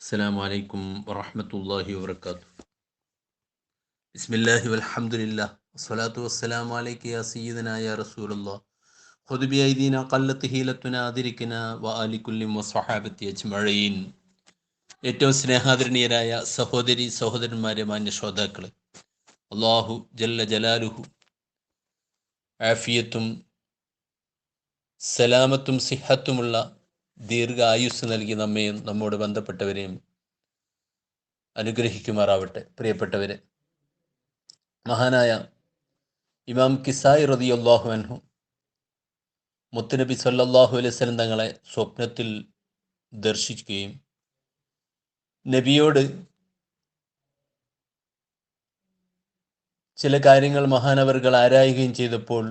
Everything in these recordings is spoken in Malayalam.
السلام عليكم ورحمة الله وبركاته بسم الله والحمد لله والصلاة والسلام عليك يا سيدنا يا رسول الله خذ بأيدينا قلت ഹീലത്തുന അതിരിക്കന وآل كل وصحابة أجمعين ഏറ്റവും സ്നേഹാദരണീയരായ സഹോദരി സഹോദരന്മാരെ മാന്യ ശ്രോതാക്കളെ അള്ളാഹു ജല്ല ജലാലുഹു ആഫിയത്തും സലാമത്തും സിഹത്തുമുള്ള ദീർഘ ആയുസ് നൽകി നമ്മയും നമ്മോട് ബന്ധപ്പെട്ടവരെയും അനുഗ്രഹിക്കുമാറാവട്ടെ. പ്രിയപ്പെട്ടവരെ മഹാനായ ഇമാം കിസായി റതി അള്ളാഹു അൻഹു മുത്തുനബി സല്ലാഹു അലൈഹി സ്വലം തങ്ങളെ സ്വപ്നത്തിൽ ദർശിക്കുകയും നബിയോട് ചില കാര്യങ്ങൾ മഹാനവറുകൾ ആരായുകയും ചെയ്തപ്പോൾ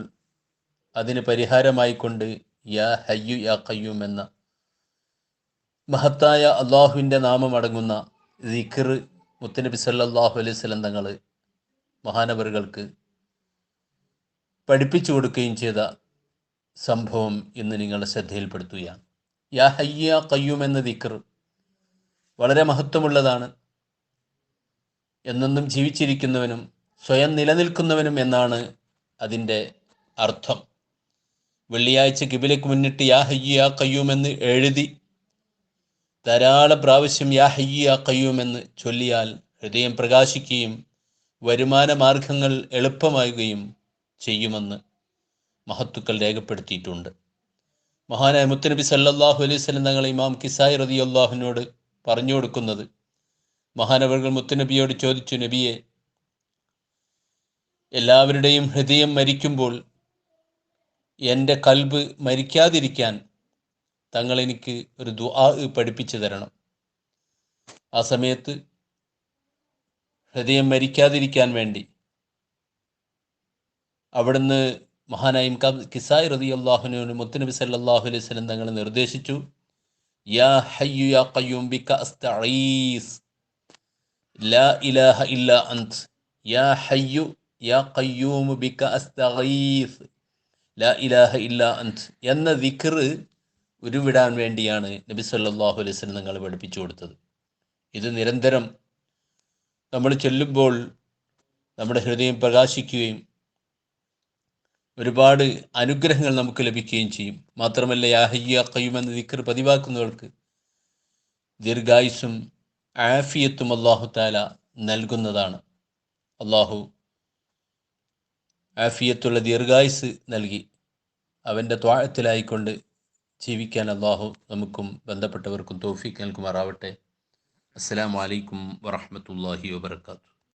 അതിന് പരിഹാരമായിക്കൊണ്ട് യാ ഹയ്യു യാ കയ്യൂം എന്ന മഹത്തായ അള്ളാഹുവിന്റെ നാമം അടങ്ങുന്ന ദിഖർ മുത്തനബി സല്ലാഹു അലൈഹി സ്വലം തങ്ങൾ മഹാനവറുകൾക്ക് പഠിപ്പിച്ചു കൊടുക്കുകയും ചെയ്ത സംഭവം ഇന്ന് നിങ്ങൾ ശ്രദ്ധയിൽപ്പെടുത്തുകയാണ്. യാ ഹയ്യ കയ്യൂം എന്ന ദിഖർ വളരെ മഹത്വമുള്ളതാണ്. എന്നെന്നും ജീവിച്ചിരിക്കുന്നവനും സ്വയം നിലനിൽക്കുന്നവനും എന്നാണ് അതിന്റെ അർത്ഥം. വെള്ളിയാഴ്ച കിബിലേക്ക് മുന്നിട്ട് യാ ഹയ്യ യാ കയ്യൂം എന്ന് എഴുതി ധാരാളം പ്രാവശ്യം യാ ഹയ്യ ചൊല്ലിയാൽ ഹൃദയം പ്രകാശിക്കുകയും വരുമാന മാർഗങ്ങൾ എളുപ്പമാകുകയും ചെയ്യുമെന്ന് മഹത്തുക്കൾ രേഖപ്പെടുത്തിയിട്ടുണ്ട്. മഹാനായ മുത്തനബി സല്ലാഹു അലൈഹി സ്വലം തങ്ങൾ ഇമാം കിസായ് റതി അള്ളാഹുവിനോട് പറഞ്ഞു കൊടുക്കുന്നത്. മഹാനവകൾ മുത്തനബിയോട് ചോദിച്ചു നബിയെ എല്ലാവരുടെയും ഹൃദയം മരിക്കുമ്പോൾ എന്റെ കൽബ് മരിക്കാതിരിക്കാൻ തങ്ങൾ എനിക്ക് ഒരു ദുആ പഠിപ്പിച്ചു തരണം. ആ സമയത്ത് ഹൃദയം മരിക്കാതിരിക്കാൻ വേണ്ടി അവിടുന്ന് മഹാനായും കിസായ് റതി അള്ളാഹുനു മുത്തനബി സല്ലാഹു അലൈഹി സ്വലം തങ്ങൾ നിർദ്ദേശിച്ചു യാ ഹയ്യു യാ ഖയ്യൂം ബിക അസ്തഈസ് ലാ ഇലാഹ ഇല്ല അന്ത് യാ ഹയ്യു യാ ഖയ്യൂം ബിക അസ്തഈസ് ലാ ഇലാഹ ഇല്ല അന്ത് എന്ന ദിക്ർ ഉരുവിടാൻ വേണ്ടിയാണ് നബി സല്ലാഹു അലൈസ് നിങ്ങൾ പഠിപ്പിച്ചു കൊടുത്തത്. ഇത് നിരന്തരം നമ്മൾ ചെല്ലുമ്പോൾ നമ്മുടെ ഹൃദയം പ്രകാശിക്കുകയും ഒരുപാട് അനുഗ്രഹങ്ങൾ നമുക്ക് ലഭിക്കുകയും ചെയ്യും. മാത്രമല്ല യാഹയ്യ കയ്യുമെന്ന് ദിക്കർ പതിവാക്കുന്നവർക്ക് ദീർഘായുസും ആഫിയത്തും അള്ളാഹു താല നൽകുന്നതാണ്. അള്ളാഹു ആഫിയത്തുള്ള ദീർഘായുസ് നൽകി അവന്റെ ത്വാഴത്തിലായിക്കൊണ്ട് ജീവിക്കാൻ അള്ളാഹു നമുക്കും ബന്ധപ്പെട്ടവർക്കും തോഫിക്ക് നൽകുമാറാവട്ടെ. അസ്സാം വലൈക്കും വറഹമത്തല്ലാഹി വാബർക്കാത്തു